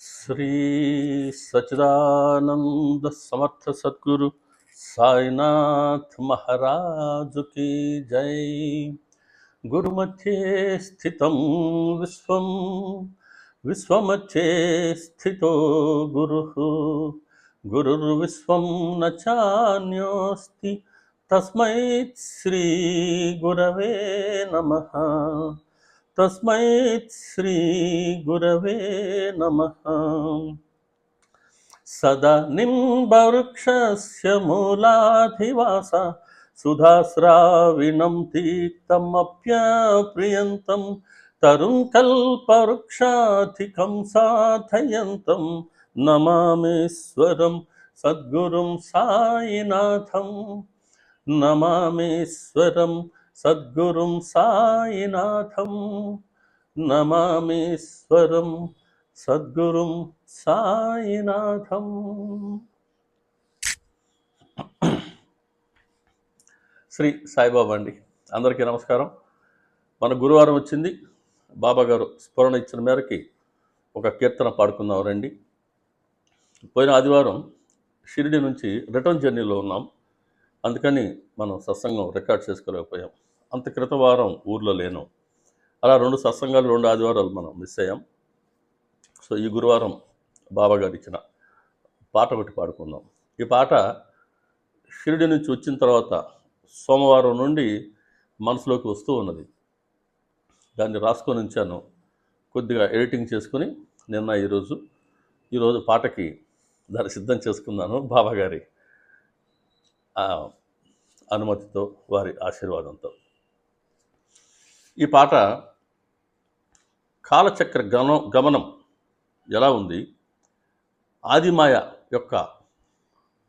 श्री सच्चिदानंद समर्थ सद्गुरु साईनाथ महाराज की जय गुरुमध्ये स्थितं विश्वं विश्वमध्ये स्थितो गुरुः गुरुर्विश्वं न चान्योऽस्ति తస్మై శ్రీ గురవే నమ. తస్మై శ్రీ గురవే నమ. సదా నింబవృక్షస్య మూలాధివాస. సుధాస్రావిణం తీర్థమప్యప్రియంతం. తరుం కల్పవృక్షాధికం సాధయంతం. నమామేశ్వరం సద్గురుం సాయినాథం. నమామేశ్వరం సద్గురుం సాయినాథం. నమామేశ్వరం సద్గురుం సాయినాథం. శ్రీ సాయిబాబా అండి. అందరికీ నమస్కారం. మన గురువారం వచ్చింది. బాబా గారు స్ఫురణ ఇచ్చిన మేరకి ఒక కీర్తన పాడుకుందాం రండి. పోయిన ఆదివారం షిరిడి నుంచి రిటర్న్ జర్నీలో ఉన్నాం. అందుకని మనం సత్సంగం రికార్డ్ చేసుకోలేకపోయాం. అంత క్రితం వారం ఊర్లో లేను. అలా రెండు సత్సంగాలు రెండు ఆదివారాలు మనం మిస్ అయ్యాం. సో ఈ గురువారం బాబా గారు ఇచ్చిన పాట ఒకటి పాడుకుందాం. ఈ పాట షిరిడి నుంచి వచ్చిన తర్వాత సోమవారం నుండి మనసులోకి వస్తూ ఉన్నది. దాన్ని రాసుకొని ఉంచాను. కొద్దిగా ఎడిటింగ్ చేసుకుని నిన్న ఈరోజు ఈరోజు పాటకి దాన్ని సిద్ధం చేసుకున్నాను బాబాగారి అనుమతితో వారి ఆశీర్వాదంతో. ఈ పాట కాలచక్ర గమనం గమనం ఎలా ఉంది? ఆదిమాయ యొక్క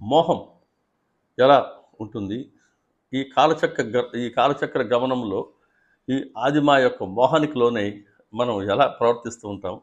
మోహం ఎలా ఉంటుంది? ఈ కాలచక్ర గ- ఈ కాలచక్ర గమనంలో ఈ ఆదిమాయ యొక్క మోహానికి లోనై మనం ఎలా ప్రవర్తిస్తూ ఉంటాం?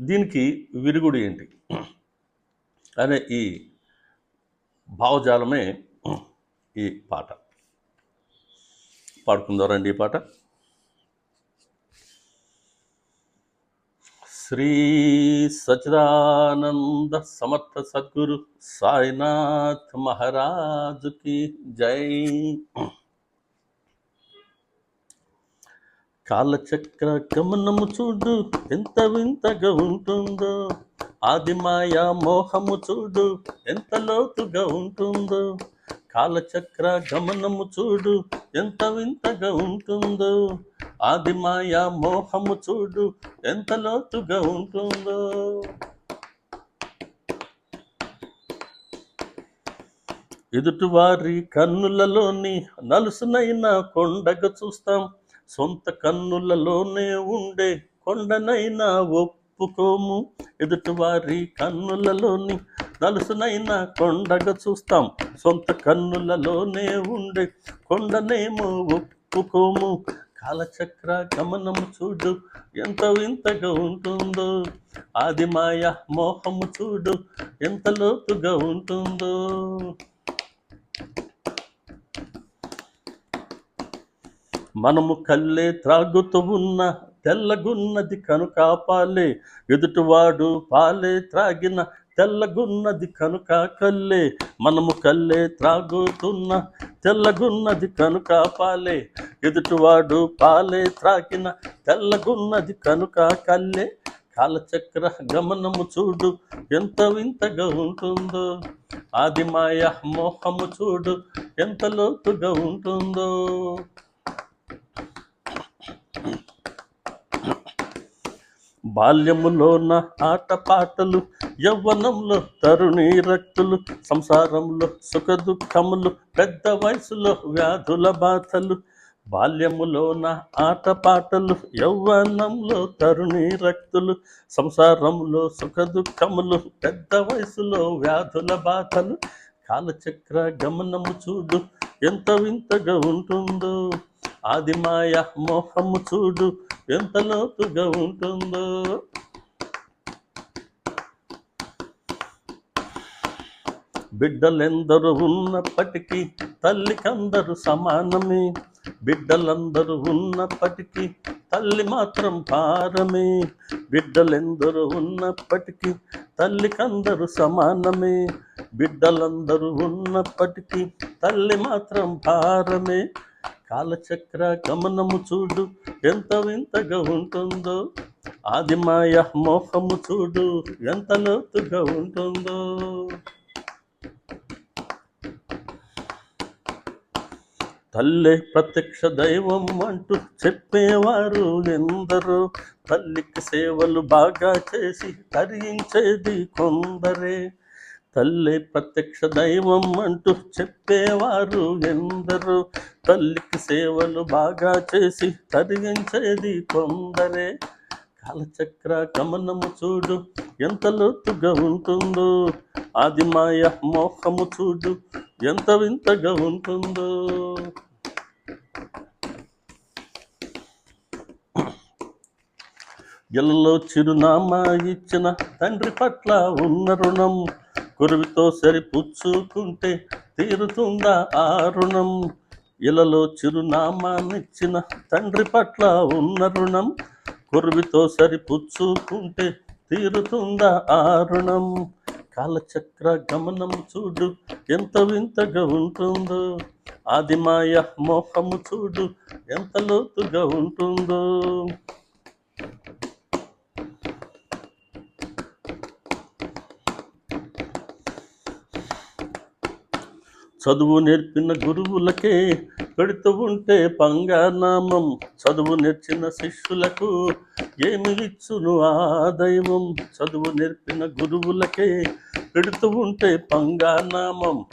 దీనికి విరుగుడు ఏంటి? అనే ఈ భావజాలమే ఈ పాట. పాడుకుందారండి ఈ పాట. శ్రీ సచిదానంద సమర్థ సద్గురు సాయినాథ్ మహారాజుకి జై. కాలచక్ర గమనము చూడు ఎంత వింతగా ఉంటుందో. ఆదిమాయ మోహము చూడు ఎంత లోతుగా ఉంటుందో. కాలచక్ర గమనము చూడు ఎంత వింతగా ఉంటుందో. ఆదిమాయ మోహము చూడు ఎంత లోతుగా ఉంటుందో. ఎదుటివారి కన్నులలోని నలుసునైనా కొండగా చూస్తాం. సొంత కన్నులలోనే ఉండే కొండనైనా ఒప్పుకోము. ఎదుటివారి కన్నులలోని నలుసునైనా కొండగా చూస్తాం. సొంత కన్నులలోనే ఉండే కొండనేమో ఒప్పుకోము. కాలచక్ర గమనము చూడు ఎంత వింతగా ఉంటుందో. ఆది మాయ మోహము చూడు ఎంత లోతుగా ఉంటుందో. మనము కల్లే త్రాగుతూ ఉన్న తెల్లగున్నది కనుక పాలే ఎదుటివాడు పాలే త్రాగిన తెల్లగున్నది కనుక కల్లే మనము కల్లే త్రాగుతున్న తెల్లగున్నది కనుక పాలే ఎదుటివాడు పాలే త్రాగిన తెల్లగున్నది కనుక కల్లే కాలచక్ర గమనము చూడు ఎంత వింతగా ఉంటుందో. ఆదిమాయ మోహము చూడు ఎంత లోతుగా ఉంటుందో. బాల్యములోన ఆటపాటలు యవ్వనంలో తరుణి రక్తులు సంసారంలో సుఖ దుఃఖములు పెద్ద వయసులో వ్యాధుల బాధలు. బాల్యములోన ఆటపాటలు యవ్వనంలో తరుణి రక్తులు సంసారంలో సుఖ దుఃఖములు పెద్ద వయసులో వ్యాధుల బాధలు. కాలచక్ర గమనము చూడు ఎంత వింతగా ఉంటుందో. ఆది మాయ మోహము చూడు ఎంత లోతుగా ఉంటుందో. బిడ్డలెందరూ ఉన్నప్పటికీ తల్లికందరూ సమానమే. బిడ్డలందరూ ఉన్నప్పటికీ తల్లి మాత్రం భారమే. బిడ్డలెందరూ ఉన్నప్పటికీ తల్లికందరూ సమానమే. బిడ్డలందరూ ఉన్నప్పటికీ తల్లి మాత్రం భారమే. కాలచక్ర గమనము చూడు ఎంత వింతగా ఉంటుందో. ఆది మాయ మోహము చూడు ఎంత లోతుగా ఉంటుందో. తల్లే ప్రత్యక్ష దైవం అంటూ చెప్పేవారు ఎందరో. తల్లికి సేవలు బాగా చేసి తరించేది కొందరే. తల్లి ప్రత్యక్ష దైవం అంటూ చెప్పేవారు ఎందరో. తల్లికి సేవలు బాగా చేసి తరిగించేది కొందరే. కాలచక్ర గమనము చూడు ఎంత లోతుగా ఉంటుందో. ఆది మాయ మోహము చూడు ఎంత వింతగా ఉంటుందో. ఇళ్ళలో చిరునామా ఇచ్చిన తండ్రి పట్ల ఉన్న రుణం కురువితో సరిపుచ్చుకుంటే తీరుతుందా ఆ రుణం? ఇలలో చిరునామానిచ్చిన తండ్రి పట్ల ఉన్న రుణం? కురువితో సరిపుచ్చుకుంటే తీరుతుందా ఆ రుణం? కాలచక్ర గమనం చూడు ఎంత వింతగా ఉంటుందో. ఆదిమాయ మోహము చూడు ఎంత లోతుగా ఉంటుందో. చదువు నేర్పిన గురువులకే పెడుతూ ఉంటే పంగానామం. చదువు నేర్చిన శిష్యులకు ఏమి ఇచ్చును ఆ దైవం? చదువు నేర్పిన గురువులకే పెడుతూ ఉంటే పంగానామం.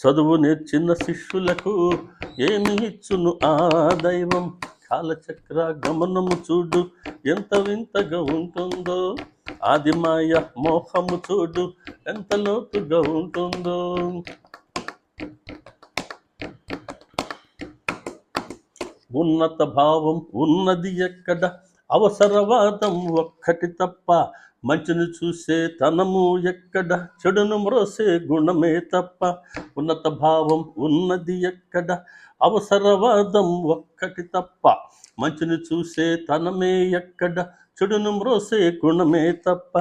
చదువు నేర్చిన శిష్యులకు ఏమి ఇచ్చును ఆ దైవం? కాలచక్ర గమనము చూడు ఎంత వింతగా ఉంటుందో. ఆది మాయ మోహము చూడు ఎంత లోతుగా ఉంటుందో. ఉన్నత భావం ఉన్నది ఎక్కడ? అవసరవాదం ఒక్కటి తప్ప మంచిని చూసే తనము ఎక్కడ? చెడును మ్రోసే గుణమే తప్ప ఉన్నత భావం ఉన్నది ఎక్కడ? అవసరవాదం ఒక్కటి తప్ప మంచిని చూసే తనమే ఎక్కడ? చెడును మ్రోసే గుణమే తప్ప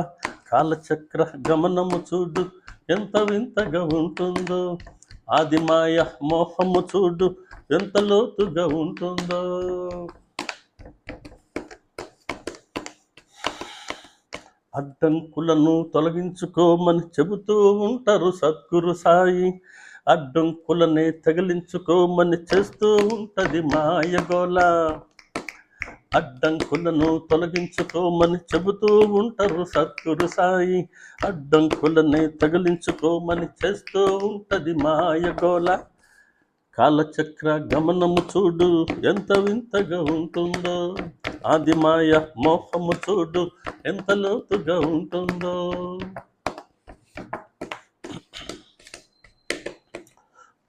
కాలచక్ర గమనము చూడు ఎంత వింతగా ఉంటుందో. ఆది మాయ మోహము చూడు ఎంత లోతుగా ఉంటుందో. అడ్డంకులను తొలగించుకోమని చెబుతూ ఉంటారు సద్గురు సాయి. అడ్డంకులనే తగిలించుకోమని చేస్తూ ఉంటది మాయగోళ అడ్డంకులను తొలగించుకోమని చెబుతూ ఉంటారు సద్గురు సాయి. అడ్డంకులనే తగిలించుకోమని చేస్తూ ఉంటది మాయగోళ కాలచక్ర గమనము చూడు ఎంత వింతగా ఉంటుందో. ఆది మాయ మోహము చూడు ఎంత లోతుగా ఉంటుందో.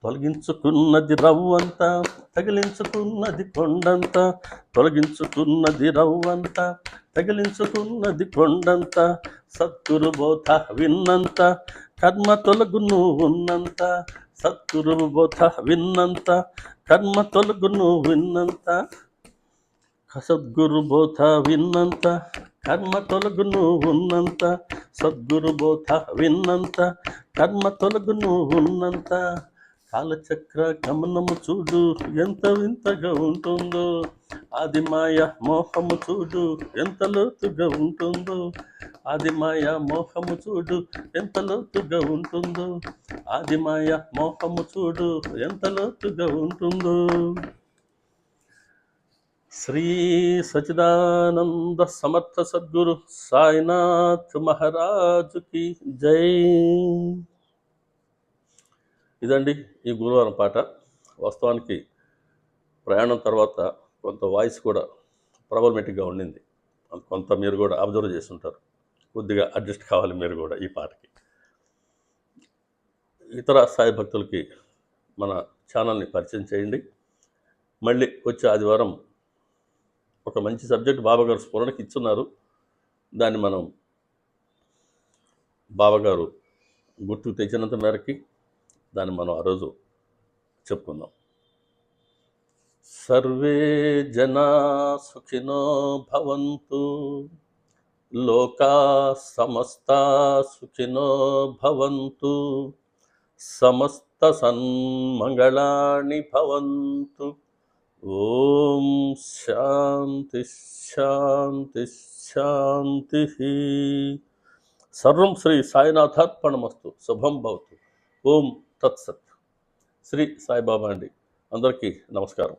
తొలగించుకున్నది రవ్వంతా తగిలించుకున్నది కొండంత. తొలగించుకున్నది రవ్వంత తగిలించుకున్నది కొండంత. సత్తురు బోధ విన్నంత కర్మ తొలగును ఉన్నంత. సత్తురు బోధ విన్నంత కర్మ తొలగును విన్నంత. సద్గురు బోధ విన్నంత కర్మ తొలగును ఉన్నంత. సద్గురు బోధ విన్నంత కర్మ తొలగును ఉన్నంత. కాలచక్ర గమనము చూడు ఎంత వింతగా ఉంటుందో. ఆది మాయ మోహము చూడు ఎంత లోతుగా ఉంటుందో. అది మాయ మోహము చూడు ఎంత లోతుగా ఉంటుందో. అది మాయ మోహము చూడు ఎంత లోతుగా ఉంటుందో. శ్రీ సచిదానంద సమర్థ సద్గురు సాయినాథ్ మహారాజుకి జై. ఇదండి ఈ గురువారం పాట. వాస్తవానికి ప్రయాణం తర్వాత కొంత వాయిస్ కూడా ప్రాబ్లమేటిక్గా ఉండింది. కొంత మీరు కూడా అబ్జర్వ్ చేస్తుంటారు కొద్దిగా అడ్జస్ట్ కావాలి మీరు కూడా ఈ పాటకి. ఇతర సాయి భక్తులకి మన ఛానల్ని పరిచయం చేయండి. మళ్ళీ వచ్చే ఆదివారం ఒక మంచి సబ్జెక్ట్ బాబాగారు స్ఫురణకి ఇచ్చున్నారు. దాన్ని మనం బాబాగారు గుర్తుకు తెచ్చినంత మేరకి దాన్ని మనం ఆ రోజు చెప్పుకుందాం. సర్వే జనా సుఖినో భవంతు లోకా సమస్త సుఖినో భవంతు సమస్త సన్మంగళాని భవంతు. ఓం శాంతి శాంతి శాంతి. సర్వం శ్రీ సాయినాథార్పణమస్తు. శుభం భవతు. ఓం తత్సత్. శ్రీ సాయిబాబా అండి అందరికీ నమస్కారం.